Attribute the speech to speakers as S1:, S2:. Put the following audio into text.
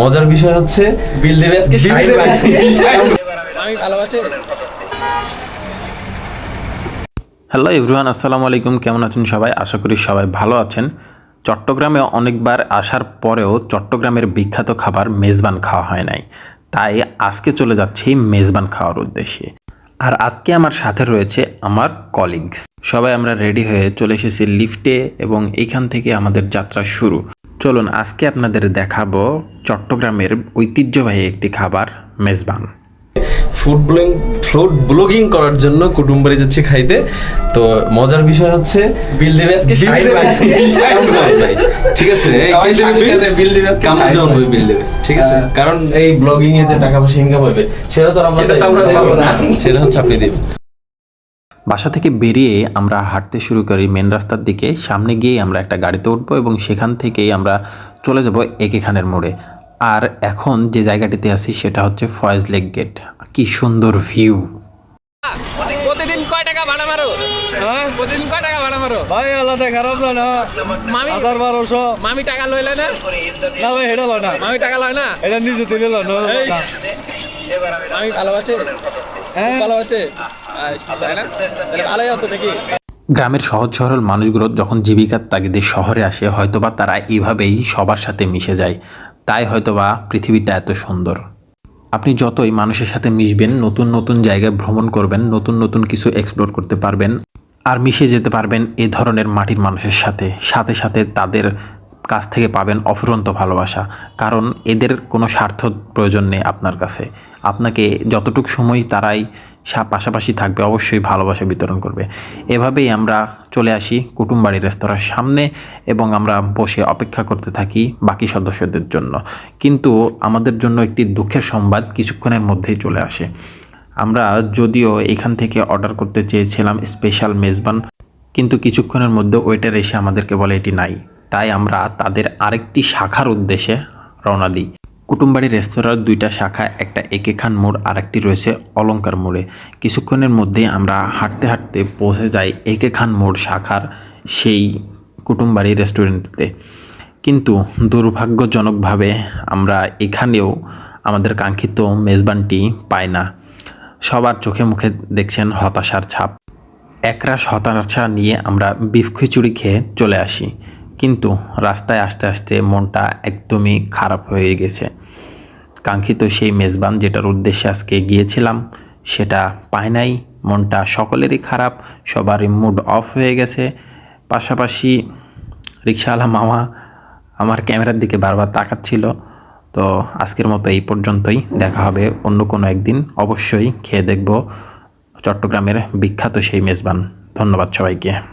S1: মজার বিষয় হচ্ছে বিল দেবে আজকে আমি ভালোবাসি।
S2: হ্যালো এভরিওয়ান আসসালামু আলাইকুম। কেমন আছেন সবাই? আশা করি সবাই ভালো আছেন। চট্টগ্রামে অনেকবার আসার পরেও চট্টগ্রামের বিখ্যাত খাবার মেজবান খাওয়া হয় নাই। তাই আজকে চলে যাচ্ছি মেজবান খাওয়ার উদ্দেশ্যে। আর আজকে আমার সাথে রয়েছে আমার কলিগস সবাই আমরা রেডি হয়ে চলে এসেছি লিফটে এবং এইখান থেকে আমাদের যাত্রা শুরু। চলুন আজকে আপনাদের দেখাবো চট্টগ্রামের ঐতিহ্যবাহী একটি খাবার Mezban
S1: food blogging food blogging করার জন্য কুটুম্বারি যাচ্ছে খাইতে তো মজার বিষয় হচ্ছে বিল দেবে আজকে। ঠিক আছে বিল? দেবে আজকে
S3: কামরুজ্জামান বিল দেবে।
S1: ঠিক আছে কারণ এই ব্লগিং এ যে টাকা পয়সা ইনকাম হবে সেটা তো আমরা।
S3: সেটা
S1: হচ্ছে আপনি দেবেন
S2: বাসা থেকে বেরিয়ে আমরা হাঁটতে শুরু করি মেন রাস্তার দিকে। সামনে গিয়ে আমরা একটা গাড়িতে উঠবো এবং সেখান থেকেই আমরা চলে যাব একে খানের মোড়ে। আর এখন যে জায়গাটিতে আছি সেটা হচ্ছে ফয়েজ লেক গেট। কি সুন্দর ভিউ।
S4: প্রতিদিন কয় টাকা ভাড়া মারো? হ্যাঁ? প্রতিদিন কয় টাকা ভাড়া মারো?
S5: ভাই আল্লাহ খারাপ যায় না।
S4: মামি
S5: হাজার বারোশো।
S4: মামি টাকা লইলে না?
S5: না ভাই এটা লয় না।
S4: মামি টাকা লয় না?
S5: এটা নিজে তুলে লয় না
S4: এই, ভালোবাসে?
S5: হ্যাঁ?
S4: ভালোবাসে? আছে নাকি
S2: গ্রামের সহজ সরল মানুষগুলো যখন জীবিকার তাগিদে শহরে আসে, হয়তোবা তারা এইভাবেই সবার সাথে মিশে যায়। তাই হয়তোবা পৃথিবীটা এত সুন্দর। আপনি যতই মানুষের সাথে মিশবেন, নতুন নতুন জায়গায় ভ্রমণ করবেন, নতুন নতুন কিছু এক্সপ্লোর করতে পারবেন, আর মিশে যেতে পারবেন এ ধরনের মাটির মানুষের সাথে। সাথে সাথে তাদের কাছ থেকে পাবেন অফুরন্ত ভালোবাসা, কারণ এদের কোনো স্বার্থ প্রয়োজন নেই আপনার কাছে। আপনাকে যতটুকু সময় তারাই পাশাপাশি থাকবে, অবশ্যই ভালোবাসা বিতরণ করবে। এভাবেই আমরা চলে আসি কুটুমবাড়ি রেস্তোরাঁর সামনে এবং আমরা বসে অপেক্ষা করতে থাকি বাকি সদস্যদের জন্য। কিন্তু আমাদের জন্য একটি দুঃখের সংবাদ কিছুক্ষণের মধ্যেই চলে আসে। আমরা যদিও এখান থেকে অর্ডার করতে চেয়েছিলাম স্পেশাল মেজবান, কিন্তু কিছুক্ষণের মধ্যে ওয়েটার এসে আমাদেরকে বলে, এটি নাই। তাই আমরা তাদের আরেকটি শাখার উদ্দেশ্যে রওনা দিই। কুটুমবাড়ি রেস্তোরাঁর দুইটা শাখা, একটা একে খান মোড়, আরেকটি রয়েছে অলঙ্কার মোড়ে। কিছুক্ষণের মধ্যেই আমরা হাঁটতে হাঁটতে পৌঁছে যাই একে খান মোড় শাখার সেই কুটুমবাড়ি রেস্টুরেন্টতে কিন্তু দুর্ভাগ্যজনকভাবে আমরা এখানেও আমাদের কাঙ্ক্ষিত মেজবানটি পাই না। সবার চোখে মুখে দেখছেন হতাশার ছাপ। একরাশ হতাশা নিয়ে আমরা বিফ খিচুড়ি খেয়ে চলে আসি। কিন্তু রাস্তায় আসতে আসতে মনটা একদমই খারাপ হয়ে গেছে। কাঙ্ক্ষিত সেই মেজবান যেটার উদ্দেশ্যে আজকে গিয়েছিলাম, সেটা পায় নাই। মনটা সকলেরই খারাপ, সবারই মুড অফ হয়ে গেছে। পাশাপাশি রিক্সাওয়ালা মামা আমার ক্যামেরার দিকে বারবার তাকাচ্ছিল। তো আজকের মতো এই পর্যন্তই। দেখা হবে অন্য কোনো একদিন। অবশ্যই খেয়ে দেখব চট্টগ্রামের বিখ্যাত সেই মেজবান। ধন্যবাদ সবাইকে।